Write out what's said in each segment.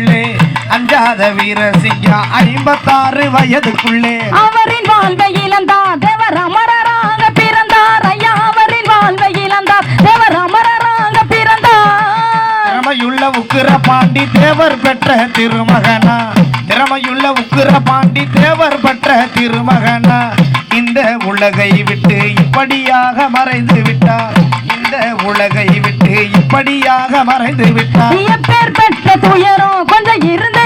வயதுக்குள்ளே அஞ்சாத வீர சிங்கம் ஐம்பத்தாறு வயதுக்குள்ளே. அவரின் வாழ்வை இழந்தார் தேவர் அமரராக பிறந்தார். ஐயா அவரின் வாழ்வை இழந்தார் தேவர் அமரராக பிறந்தார். திறமையுள்ள உக்கிர பாண்டி தேவர் பெற்ற திருமகனா. திறமையுள்ள உக்கிர பாண்டி தேவர் பெற்ற திருமகனா. இந்த உலகை விட்டு இப்படியாக மறைந்து விட்டார். இந்த உலகை விட்டு இப்படியாக மறைந்து விட்டார். எப்பேர் பெற்ற துயரம் கொஞ்சம் இருந்து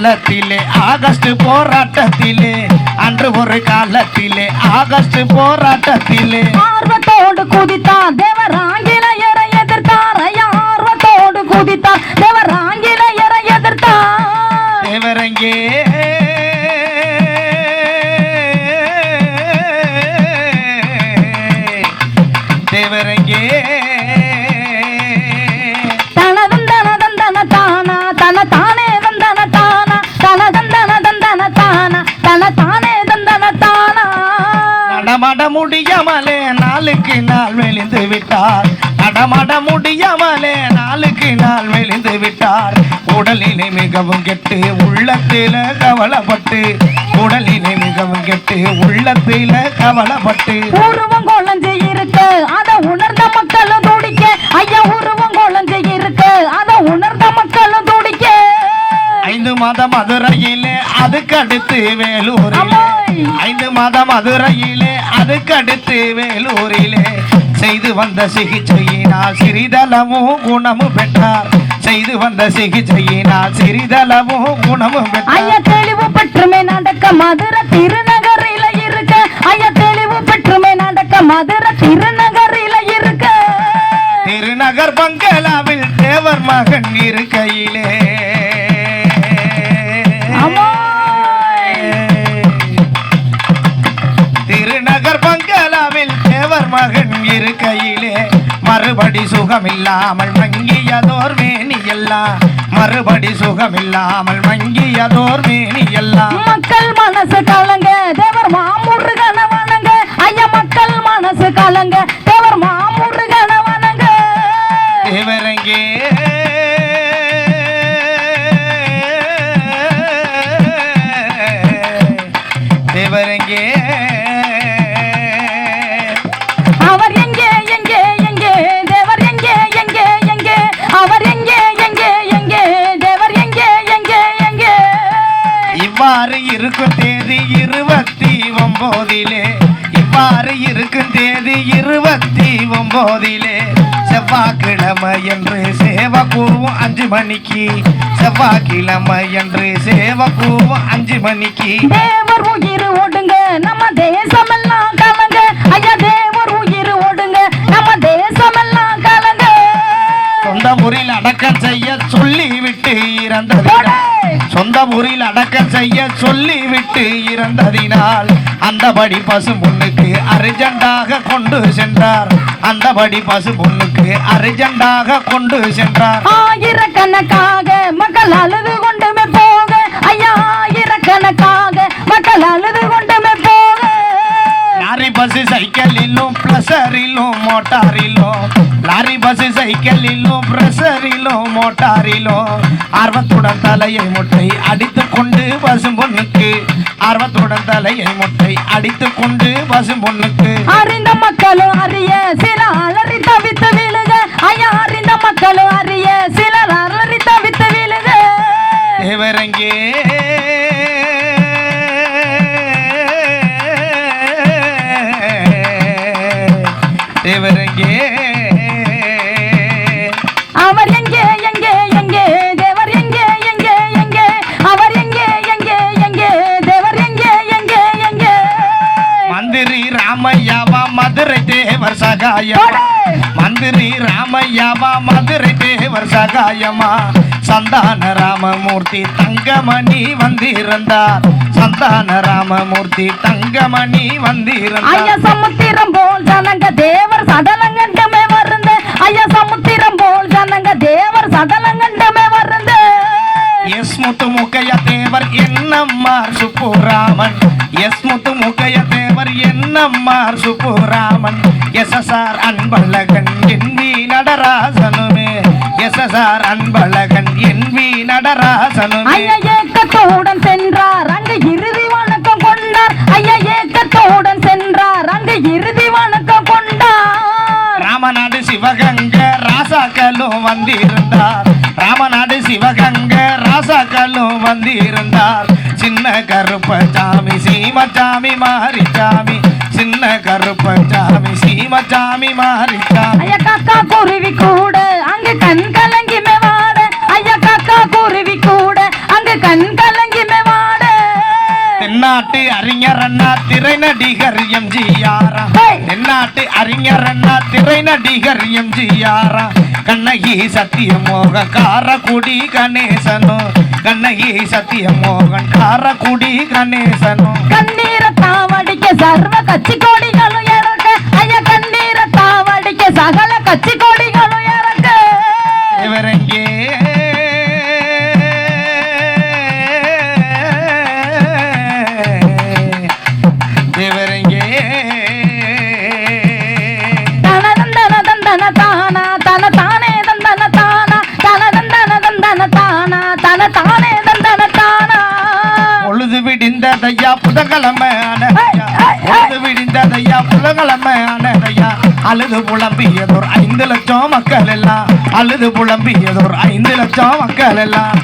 காலத்திலே ஆகஸ்ட் போராட்டத்திலே அன்று ஒரு காலத்திலே ஆகஸ்ட் போராட்டத்திலே. ஆர்வத்தோடு குதித்தார் தேவர் ஆங்கிலேயரை எதிர்த்தார். ஆர்வத்தோடு குதித்தார் தேவர் ஆங்கிலேயரை எதிர்த்தார். தேவரங்கே நடமாட முடியாமலே நாளுக்கு நாள் மெலிந்து விட்டார். நடமாட முடியாமலே நாளுக்கு நாள் மெலிந்து விட்டார். உடலிலே மிகவும் கெட்டு உள்ளத்தில கவலைப்பட்டு உடலிலே மிகவும் கெட்டு உள்ளத்தில கவலைப்பட்டு. உருவம் குழஞ்சு இருக்கு அத உணர்ந்த மக்களும் துடிக்க. ஐயா உருவம் குழஞ்சு இருக்கு அத உணர்ந்த மக்களும் துடிக்க. ஐந்து மாதம் மதுரையிலே அதுக்கடுத்து வேலூரிலே அம்மாய். ஐந்து மாதம் மதுரையிலே அதுக்கடுத்து வேலூரிலே. செய்து வந்த சிகிச்சையினால் சிறிதளவும் குணமும் பெற்றார். செய்து வந்த சிகிச்சையினால் சிறிதளவும் குணமும் பெற்றார். ஐயா தெளிவு பெற்றுமே நடக்க மதுரை திருநகரில இருக்க. ஐயா தெளிவு பெற்றுமே நடக்க மதுரை திருநகரில இருக்க. திருநகர் பங்களாவில் தேவர் மகன் இருக்கையிலே. மறுபடி சுகமில்லாமல் மங்கியதோர் மேனி எல்லாம் மறுபடி சுகமில்லாமல் மங்கியதோர் மேனி எல்லாம் மக்கள் மனசு கலங்க தேவர் மாமுருகன வணங்க. ஐயா மக்கள் மனசு கலங்க தேவர் மாமுருகன வணங்க. தேவரங்கே. தேவரங்கே. இருக்கும் தேதி இருபத்தி ஒன்பதிலே இவ்வாறு இருக்கும் தேதி இருபத்தி ஒன்பதிலே செவ்வாய்க்கிழமை என்று சேவக்கூவும் அஞ்சு மணிக்கு. செவ்வாய்க்கிழமை என்று சேவக்கூவும் அஞ்சு மணிக்கு. தேவர் உயிர் ஓடுங்க நம்ம தேசமெல்லாம் கலங்க. ஐயா தேவர் உயிர் ஓடுங்க நம்ம தேசமெல்லாம் கலங்க. சொந்த ஊரில் அடக்கம் செய்ய சொல்லி விட்டு சொந்த ஊரில் அடக்கம் செய்ய சொல்லி விட்டு இறந்ததினால் அந்தபடி பசு பொண்ணுக்கு அர்ஜெண்டாக கொண்டு சென்றார். அந்தபடி பசு பொண்ணுக்கு அர்ஜெண்டாக கொண்டு சென்றார். ஆயிரக்கணக்காக மக்கள் அழுது கொண்டுமே போக. ஐயா ஆயிரக்கணக்காக மக்கள் அழுது கொண்டுமே போக. லாரி பஸ் சைக்கிளிலும் ப்ளஸரிலும் மோட்டாரிலும் லாரி பஸ் சைக்கிளிலும் ப்ரெஷரிலும் மோட்டாரிலும் ஆர்வத்துடன் தலையை முட்டை அடித்து கொண்டு பசும் பொண்ணுக்கு ஆர்வத்துடன் தலையை முட்டை அடித்து கொண்டு பசும் பொண்ணுக்கு அறிந்த மக்களும் அறிய சில அலறி தவித்து விழுக. ஐயா அறிந்த மக்களும் அறிய சிலர் அலறி தவித்து விழுக. தேவரங்கே மந்திரி ராமையாவா மதுரை தேவர் சகாயமா மந்திரி ராமையாவா மதுரை தேவர் சகாயமா சந்தான ராமமூர்த்தி தங்கமணி வந்திருந்தார். சந்தான ராமமூர்த்தி தங்கமணி ஐயா வந்திருந்தார் சமுத்திரம் போல் ஜனங்க தேவர் சடலங்கண்டமே வருந்த. ஐயா சமுத்திரம் போல் ஜனங்க தேவர் சடலங்கண்டமே வருந்த. எஸ் முத்து முக்கைய தேவர் என்னம்மார் Subburaman. S Muthu Mukkaiya என்னம்மார் Subburaman SSR Anbazhagan N V நடராசனுமே. SSR Anbazhagan N V நடராசனுமே. ஏக்கத்தோடன் சென்றார் அங்கு இறுதி வணக்கம் கொண்டார். ஐயா ஏக்கத்தோடன் சென்றார் அங்கு இறுதி வணக்கம் கொண்டார். ராமநாடு சிவகங்க ராசாக்களும் வந்திருந்தார். ராமநாடு சிவகங்க ராசாக்களும் வந்திருந்தார். சின்ன கருப்பசாமி சீமச்சாமி மாரிச்சாமி சின்ன கருப்பசாமி சீமச்சாமி மாரிச்சாமி ஐயா காக்கா குருவி கூட அங்கு கண் கலங்கி மேவாட. ஐயா காக்கா குருவி கூட அங்கு கண் கலங்கி மேவாட. தென்னாட்டு அறிஞர் அண்ணா திரை நடிகர் எம்ஜிஆரா! தென்னாட்டு அறிஞர் அண்ணா திரை நடிகர் எம்ஜிஆரா. கண்ணகி சத்தியமோகன் காரக்குடி கணேசனோ. கண்ணகி சத்தியமோகன் காரக்குடி கணேசனோ. கண்ணீரை தாவடிக்க ஆனதையா பொழுது விடிந்ததையா புதன்கிழமை ஆனதையா அழுது புலம்பியதோர் ஐந்து லட்சம் மக்கள் எல்லாம் அழுது புலம்பியதோர் ஐந்து லட்சம் மக்கள் எல்லாம்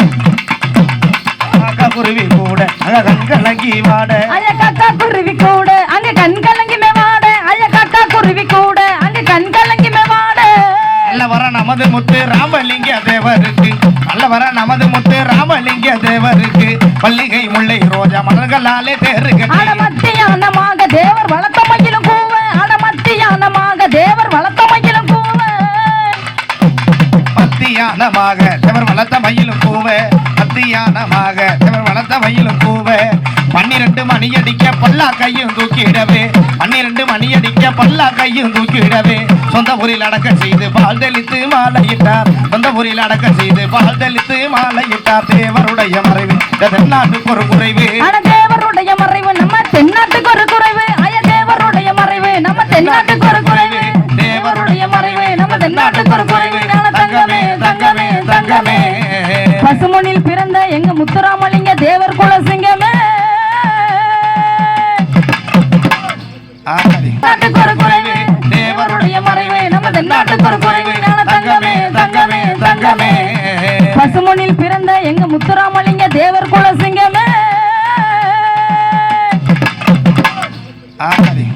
குருவி கூட அழகன் கலங்கி வாட. ஐயா காக்கா குருவி கூட அங்க கண் கலங்கி மேவாட காக்கா குருவி கூட அங்க கண் கலங்கி மேவாட நல்ல வர நமது முத்து ராமலிங்க தேவருக்கு. நல்ல வர நமது முத்து ராமலிங்க தேவருக்கு. பள்ளிகை முல்லை ரோஜா மலர்களாலே தேரு அட கட்டி மத்தியானமாக தேவர் வளர்த்த மயிலும் கூவ. அட மத்தியானமாக தேவர் வளர்த்த மயிலும் கூவ. மத்தியானமாக தேவர் வளர்த்த மயிலும் கூவ. மத்தியானமாக தேவர் வளர்த்த மயிலும் கூவ. பன்னிரண்டு மணி அடிக்க பல்லா கையும் தூக்கிடவே. பன்னிரண்டு மணி அடிக்க பல்லா கையும் தூக்கிடவே. சொந்த ஊரில் அடக்க செய்து பால் தெளித்து மாலையிட்டார். சொந்த ஊரில் அடக்க செய்து பால் தெளித்து மாலையிட்டார். தேவருடைய மறைவு தென்னாட்டுக்கு ஒரு குறைவு. தேவருடைய மறைவு நம்ம தென்னாட்டுக்கு ஒரு குறைவு. ஐயா தேவருடைய மறைவு நம்ம தென்னாட்டுக்கு ஒரு குறைவு. தேவருடைய மறைவு நம்ம தென்னாட்டுக்கு ஒரு குறைவு. தங்கமே தங்கமே தங்கமே. பசுமொழில் பிறந்த எங்க முத்துராமலிங்க தேவர் குல சிங்கமே. நாட்டுக்கு ஒரு குறைவு.